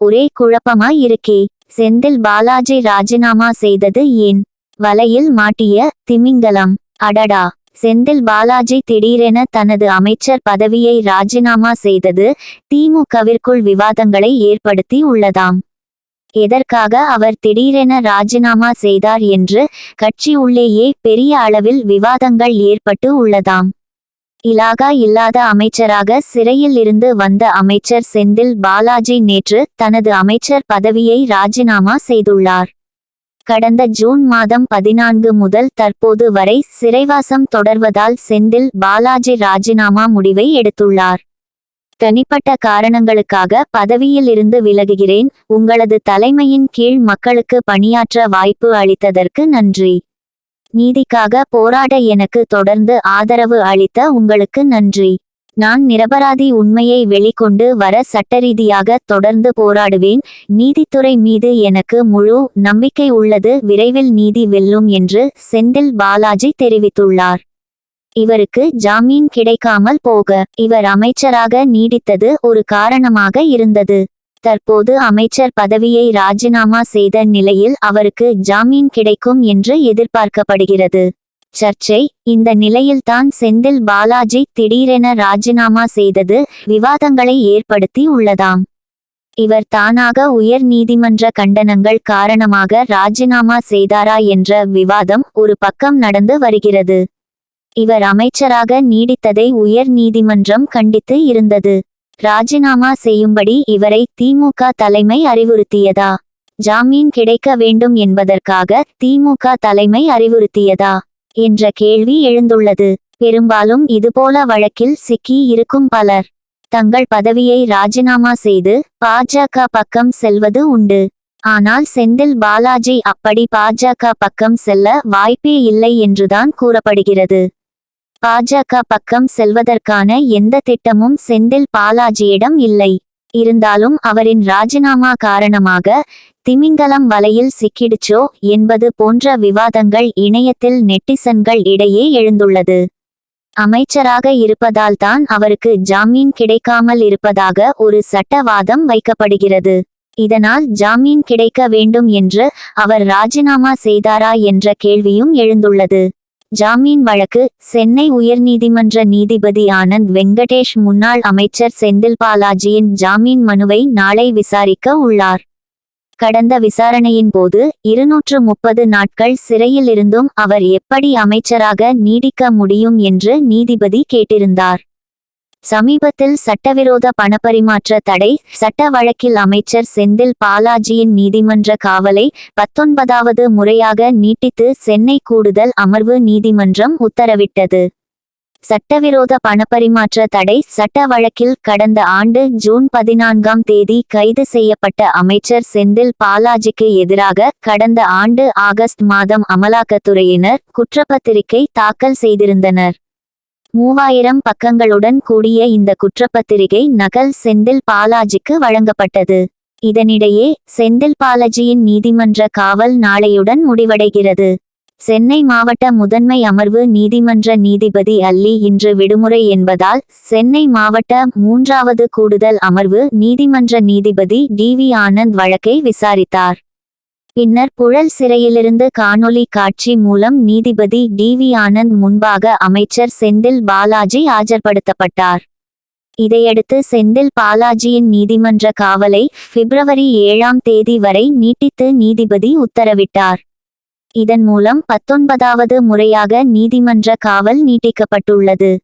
ஒரே குழப்பமாய் இருக்கே. செந்தில் பாலாஜி ராஜினாமா செய்தது ஏன்? வலையில் மாட்டிய திமிங்கலம். அடடா! செந்தில் பாலாஜி திடீரென தனது அமைச்சர் பதவியை ராஜினாமா செய்தது திமுகவிற்குள் விவாதங்களை ஏற்படுத்தி உள்ளதாம். எதற்காக அவர் திடீரென ராஜினாமா செய்தார் என்று கட்சி உள்ளேயே பெரிய அளவில் விவாதங்கள் ஏற்பட்டு உள்ளதாம். இலாகா இல்லாத அமைச்சராக சிறையில் இருந்து வந்த அமைச்சர் செந்தில் பாலாஜி நேற்று தனது அமைச்சர் பதவியை ராஜினாமா செய்துள்ளார். கடந்த ஜூன் மாதம் பதினான்கு முதல் தற்போது வரை சிறைவாசம் தொடர்வதால் செந்தில் பாலாஜி ராஜினாமா முடிவை எடுத்துள்ளார். தனிப்பட்ட காரணங்களுக்காக பதவியில் இருந்து விலகுகிறேன். உங்களது தலைமையின் கீழ் மக்களுக்கு பணியாற்ற வாய்ப்பு அளித்ததற்கு நன்றி. நீதிக்காக போராட எனக்கு தொடர்ந்து ஆதரவு அளித்த உங்களுக்கு நன்றி. நான் நிரபராதி உண்மையை வெளிக்கொண்டு வர சட்டரீதியாக தொடர்ந்து போராடுவேன். நீதித்துறை மீது எனக்கு முழு நம்பிக்கை உள்ளது. விரைவில் நீதி வெல்லும் என்று செந்தில் பாலாஜி தெரிவித்துள்ளார். இவருக்கு ஜாமீன் கிடைக்காமல் போக இவர் அமைச்சராக நீடித்தது ஒரு காரணமாக இருந்தது. தற்போது அமைச்சர் பதவியை ராஜினாமா செய்த நிலையில் அவருக்கு ஜாமீன் கிடைக்கும் என்று எதிர்பார்க்கப்படுகிறது. சர்ச்சை இந்த நிலையில்தான் செந்தில் பாலாஜி திடீரென ராஜினாமா செய்தது விவாதங்களை ஏற்படுத்தி உள்ளதாம். இவர் தானாக உயர் நீதிமன்ற கண்டனங்கள் காரணமாக ராஜினாமா செய்தாரா என்ற விவாதம் ஒரு பக்கம் நடந்து வருகிறது. இவர் அமைச்சராக நீடித்ததை உயர் நீதிமன்றம் கண்டித்து இருந்தது. ராஜினாமா செய்யும்படி இவரை திமுக தலைமை அறிவுறுத்தியதா? ஜாமீன் கிடைக்க வேண்டும் என்பதற்காக திமுக தலைமை அறிவுறுத்தியதா? என்ற கேள்வி எழுந்துள்ளது. பெரும்பாலும் இதுபோல வழக்கில் சிக்கி இருக்கும் பலர். தங்கள் பதவியை ராஜினாமா செய்து பாஜக பக்கம் செல்வது உண்டு. ஆனால் செந்தில் பாலாஜி அப்படி பாஜக பக்கம் செல்ல வாய்ப்பே இல்லை என்றுதான் கூறப்படுகிறது. பாஜக பக்கம் செல்வதற்கான எந்த திட்டமும் செந்தில் பாலாஜியிடம் இல்லை. இருந்தாலும் அவரின் ராஜினாமா காரணமாக திமிங்கலம் வலையில் சிக்கிடுச்சோ என்பது போன்ற விவாதங்கள் இணையத்தில் நெட்டிசன்கள் இடையே எழுந்துள்ளது. அமைச்சராக இருப்பதால் தான் அவருக்கு ஜாமீன் கிடைக்காமல் இருப்பதாக ஒரு சட்டவாதம் வைக்கப்படுகிறது. இதனால் ஜாமீன் கிடைக்க வேண்டும் என்று அவர் ராஜினாமா செய்தாரா என்ற கேள்வியும் எழுந்துள்ளது. ஜாமீன் வழக்கு சென்னை உயர்நீதிமன்ற நீதிபதி ஆனந்த் வெங்கடேஷ் முன்னாள் அமைச்சர் செந்தில் பாலாஜியின் ஜாமீன் மனுவை நாளை விசாரிக்க உள்ளார். கடந்த விசாரணையின் போது இருநூற்று முப்பது நாட்கள் சிறையில் இருந்தும் அவர் எப்படி அமைச்சராக நீடிக்க முடியும் என்று நீதிபதி கேட்டிருந்தார். சமீபத்தில் சட்டவிரோத பணப்பரிமாற்ற தடை சட்ட வழக்கில் அமைச்சர் செந்தில் பாலாஜியின் நீதிமன்ற காவலை பத்தொன்பதாவது முறையாக நீட்டித்து சென்னை கூடுதல் அமர்வு நீதிமன்றம் உத்தரவிட்டது. சட்டவிரோத பணப்பரிமாற்ற தடை சட்ட வழக்கில் கடந்த ஆண்டு ஜூன் பதினான்காம் தேதி கைது செய்யப்பட்ட அமைச்சர் செந்தில் பாலாஜிக்கு எதிராக கடந்த ஆண்டு ஆகஸ்ட் மாதம் அமலாக்கத்துறையினர் குற்றப்பத்திரிகை தாக்கல் செய்திருந்தனர். மூவாயிரம் பக்கங்களுடன் கூடிய இந்த குற்றப்பத்திரிகை நகல் செந்தில் பாலாஜிக்கு வழங்கப்பட்டது. இதனிடையே செந்தில் பாலாஜியின் நீதிமன்ற காவல் நாளையுடன் முடிவடைகிறது. சென்னை மாவட்ட முதன்மை அமர்வு நீதிமன்ற நீதிபதி அல்லி இன்று விடுமுறை என்பதால் சென்னை மாவட்ட மூன்றாவது கூடுதல் அமர்வு நீதிமன்ற நீதிபதி டி வி ஆனந்த் வழக்கை விசாரித்தார். பின்னர் புழல் சிறையிலிருந்து காணொலி காட்சி மூலம் நீதிபதி டி வி ஆனந்த் முன்பாக அமைச்சர் செந்தில் பாலாஜி ஆஜர்படுத்தப்பட்டார். இதையடுத்து செந்தில் பாலாஜியின் நீதிமன்ற காவலை பிப்ரவரி ஏழாம் தேதி வரை நீட்டித்து நீதிபதி உத்தரவிட்டார். இதன் மூலம் பத்தொன்பதாவது முறையாக நீதிமன்ற காவல் நீட்டிக்கப்பட்டுள்ளது.